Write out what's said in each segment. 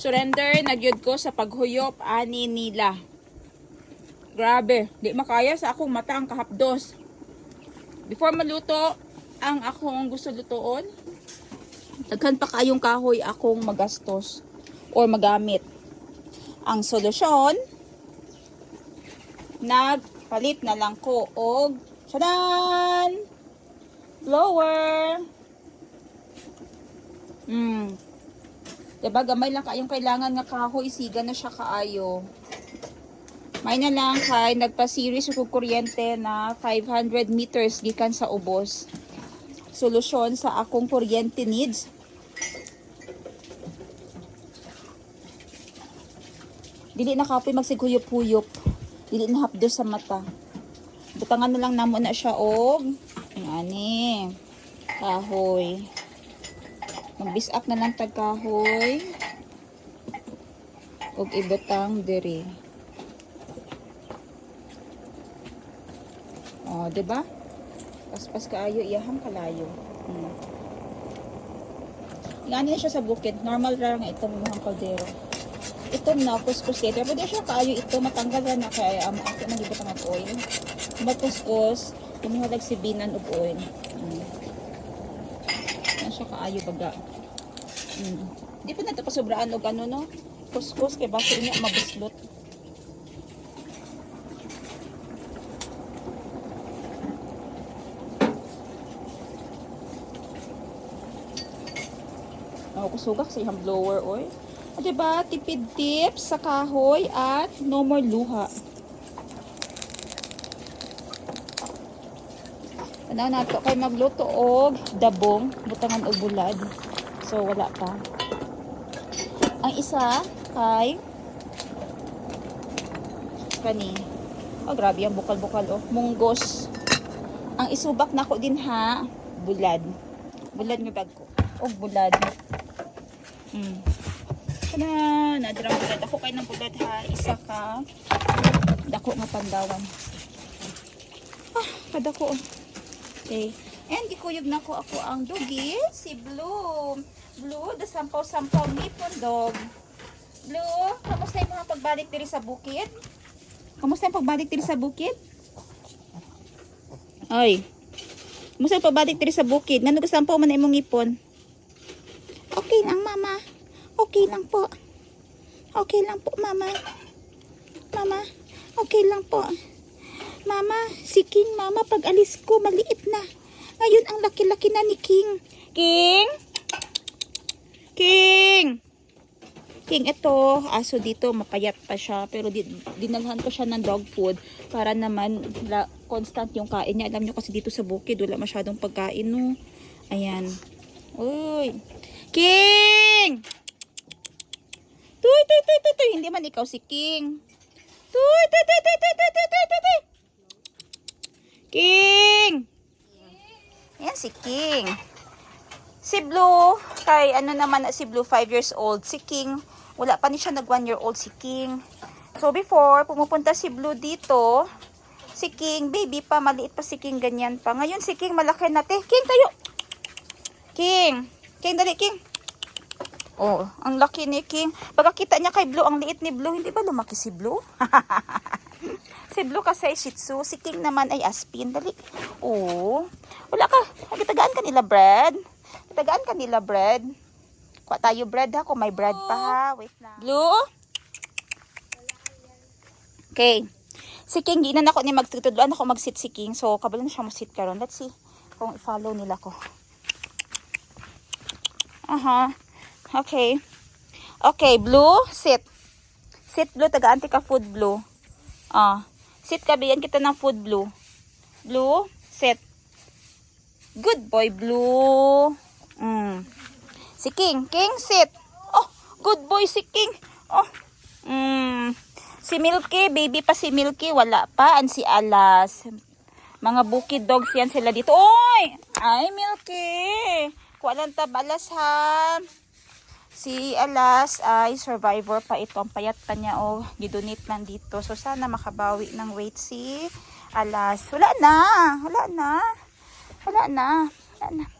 surrender na gyud ko sa paghuyop ani nila. Grabe, di makaya sa akong mata ang kahapdos. Before maluto, ang akong gusto lutoon, daghan pa kayong kahoy akong magastos or magamit. Ang solusyon, nagpalit na lang ko og Tadan! Blower! Hmm. Diba, gamay lang kayong kailangan nga kahoy, siga na siya kaayo. May na lang kay nagpa-series ko kuryente na 500 meters gikan sa ubos. Solusyon sa akong kuryente needs. Dili na kapoy magsiguyop-huyop. Dili na hapdo sa mata. Butangan na lang namo na siya og ani kahoy. Magbis up na lang tag kahoy. Og ibutang diri. Oh, 'di ba? Paspas kaayo iyahang kalayo. Hmm. Ngani siya sa bukid. Normal ra nga itong mga kaldero. Ito na kuskus dito. Pwede siya kaayo ito matanggal na kay amo ako magibot ang oil. Makuskus, kumuhalag si binan og oil. Hmm. Yan siya kaayo baga. Hmm. Di pa nato pasobraan og ano no. Kuskus kay basta niya mabuslot. Oh, kusugak sa iyang blower oil. O, diba? Tipid tips sa kahoy at no more luha. Ano na to kay magluto og dabong, butangan og bulad. So wala pa. Ang isa kay kani. Oh, grabe ang bukal-bukal oh. Munggos. Ang isubak nako din ha, bulad. Bulad nga bag ko. Og bulad. Mm. Kana, nadrang bulad. Ako kay ng bulad ha, isa ka. Dako nga pandawan. Ah, kadako. Okay. And gikuyog na ko ako ang dugi, si Blue. Blue, the sampaw-sampaw nipon dog. Blue, kamusta yung mga pagbalik diri sa bukid? Kamusta yung pagbalik diri sa bukid? Ay. Kamusta yung pagbalik diri sa bukid? Ngano kasampaw man na imong ipon? Okay lang, mama. Okay lang po. Okay lang po, mama. Mama, okay lang po. Mama, si King, mama, pag alis ko, maliit na. Ngayon, ang laki-laki na ni King. King? King? King, ito, aso dito, mapayat pa siya. Pero di, dinalhan ko siya ng dog food para naman constant yung kain niya. Alam nyo kasi dito sa bukid, wala masyadong pagkain, no? Ayan. Uy. King! Tuy, tuy, tuy, tuy, tuy. Hindi man ikaw si King. Tuy, tuy, tuy, tuy, tuy, tuy, tuy, tuy, tuy. King! Yan si King. Si Blue, kay ano naman na si Blue, 5 years old. Si King, wala pa ni siya nag 1 year old si King. So before, pumupunta si Blue dito, si King, baby pa, maliit pa si King, ganyan pa. Ngayon si King, malaki na te. King, tayo! King! King, dali, King! Oh, ang laki ni King. Pagkakita niya kay Blue, ang liit ni Blue, hindi ba lumaki si Blue? si Blue kasi Shih Tzu, si King naman ay Aspin. Dali. Oh, wala ka. Kitagaan ka nila bread. Kitagaan ka nila bread. Kuha tayo bread ha, kung may bread pa ha. Wait lang. Blue? Okay. Si King, ginan ako ni magtutudloan ako mag-sit si King. So, kabalo na siya mo sit karon. Let's see kung i-follow nila ko. Aha. Okay. Okay, Blue, sit. Sit, Blue. Taga-anti ka food, Blue. Ah. Sit ka, bigyan kita ng food, Blue. Blue, sit. Good boy, Blue. Mm. Si King. King, sit. Oh, good boy si King. Oh. Mm. Si Milky, baby pa si Milky, wala pa. An si Alas. Mga bukid dogs yan sila dito. Oy! Ay, Milky. Kuha lang tabalas ha. Si Alas ay survivor pa ito. Ang payat pa niya o gidonate lang dito. So sana makabawi ng weight si Alas. Wala na. Wala na. Wala na. Wala na.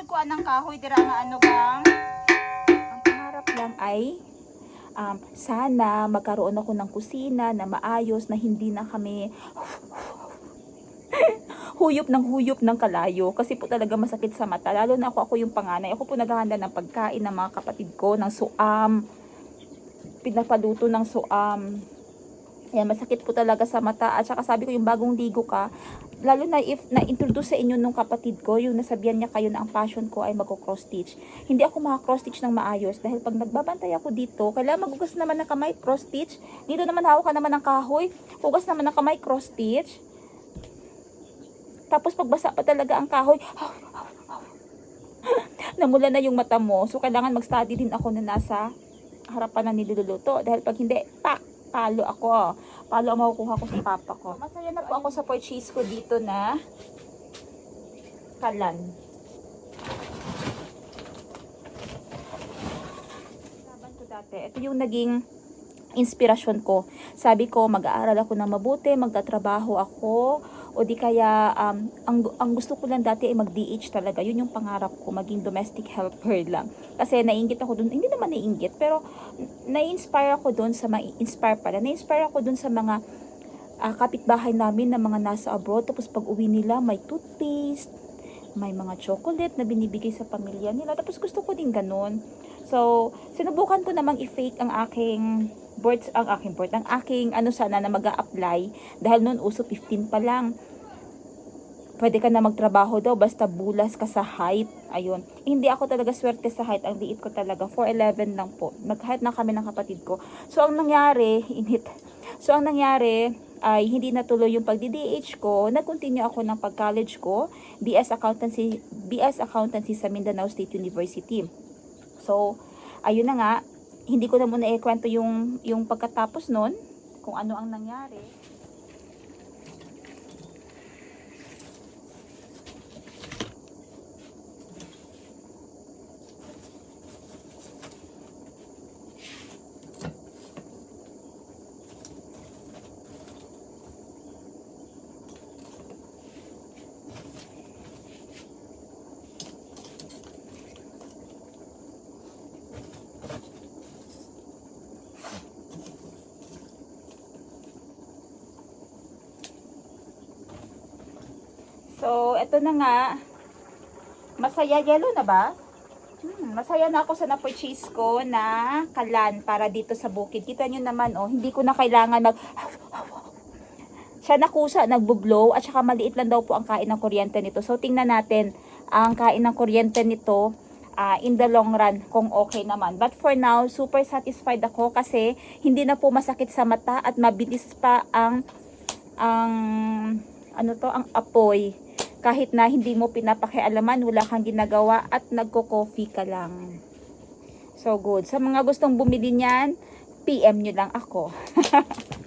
Kuha ng kahoy? Dira nga ano bang? Ang pangarap lang ay um, sana magkaroon ako ng kusina na maayos na hindi na kami huyop ng huyop ng kalayo. Kasi po talaga masakit sa mata. Lalo na ako ako yung panganay. Ako po naghahanda ng pagkain ng mga kapatid ko ng suam. Pinapaluto ng suam. Yan masakit po talaga sa mata. At saka sabi ko yung bagong ligo ka lalo na if na-introduce sa inyo nung kapatid ko yung nasabihan niya kayo na ang passion ko ay magko-cross stitch hindi ako maka-cross stitch ng maayos dahil pag nagbabantay ako dito kailangan magugas naman ng kamay cross stitch dito naman hawak ka naman ng kahoy hugas naman ng kamay cross stitch tapos pagbasa pa talaga ang kahoy, namula na yung mata mo. So, kailangan mag-study din ako na nasa harapan na niluluto. Dahil pag hindi, pak, palo ako. Palo makukuha ko sa papa ko. Masaya na po ako sa purchase ko dito na kalan. Laban ko dati. Ito yung naging inspirasyon ko. Sabi ko, mag-aaral ako ng mabuti, magtatrabaho ako, o di kaya, um, ang, ang gusto ko lang dati ay mag-DH talaga. Yun yung pangarap ko, maging domestic helper lang. Kasi naiingit ako dun, hindi naman naiingit, pero na-inspire ako dun sa, ma-inspire pala, na-inspire ako dun sa mga ah, kapitbahay namin na mga nasa abroad. Tapos pag uwi nila, may toothpaste, may mga chocolate na binibigay sa pamilya nila. Tapos gusto ko din ganun. So, sinubukan ko namang i-fake ang aking boards, ang aking board, ang aking ano sana na mag apply dahil noon uso 15 pa lang. Pwede ka na magtrabaho daw basta bulas ka sa height. Ayun. Eh, hindi ako talaga swerte sa height. Ang liit ko talaga. 4'11 lang po. Mag-height na kami ng kapatid ko. So, ang nangyari, init. So, ang nangyari, ay hindi natuloy yung pagdi-DH ko. Nag-continue ako ng pag-college ko. BS Accountancy, BS Accountancy sa Mindanao State University. So, ayun na nga, hindi ko na muna ikwento yung, yung pagkatapos nun, kung ano ang nangyari. So, eto na nga. Masaya yellow na ba? Hmm, masaya na ako sa na-purchase ko na kalan para dito sa bukid. Kita nyo naman, oh, hindi ko na kailangan mag... Siya nakusa, nagbo-blow, at saka maliit lang daw po ang kain ng kuryente nito. So, tingnan natin ang kain ng kuryente nito ah, in the long run kung okay naman. But for now, super satisfied ako kasi hindi na po masakit sa mata at mabilis pa ang ang ano to, ang apoy. Kahit na hindi mo pinapakialaman, wala kang ginagawa at nagko-coffee ka lang. So good. Sa mga gustong bumili niyan, PM nyo lang ako.